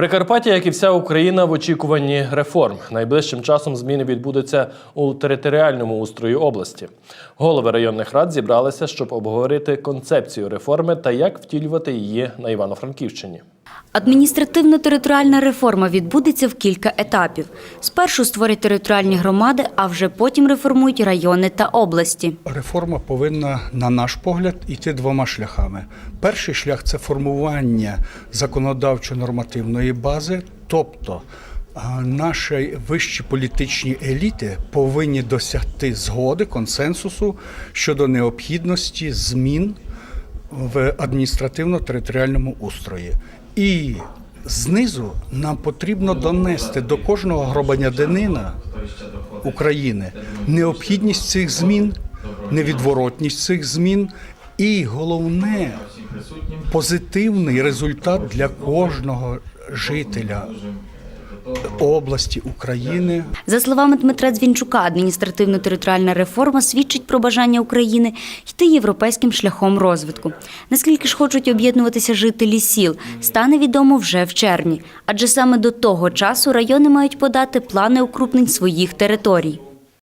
Прикарпаття, як і вся Україна, в очікуванні реформ. Найближчим часом зміни відбудуться у територіальному устрої області. Голови районних рад зібралися, щоб обговорити концепцію реформи та як втілювати її на Івано-Франківщині. Адміністративно-територіальна реформа відбудеться в кілька етапів. Спершу створять територіальні громади, а вже потім реформують райони та області. Реформа повинна, на наш погляд, йти двома шляхами. Перший шлях це формування законодавчо-нормативної бази, тобто наші вищі політичні еліти повинні досягти згоди, консенсусу щодо необхідності змін в адміністративно-територіальному устрої. І знизу нам потрібно донести до кожного громадянина України необхідність цих змін, невідворотність цих змін, і головне позитивний результат для кожного жителя області України. За словами Дмитра Дзвінчука, адміністративно-територіальна реформа свідчить про бажання України йти європейським шляхом розвитку. Наскільки ж хочуть об'єднуватися жителі сіл, стане відомо вже в червні, адже саме до того часу райони мають подати плани укрупнень своїх територій.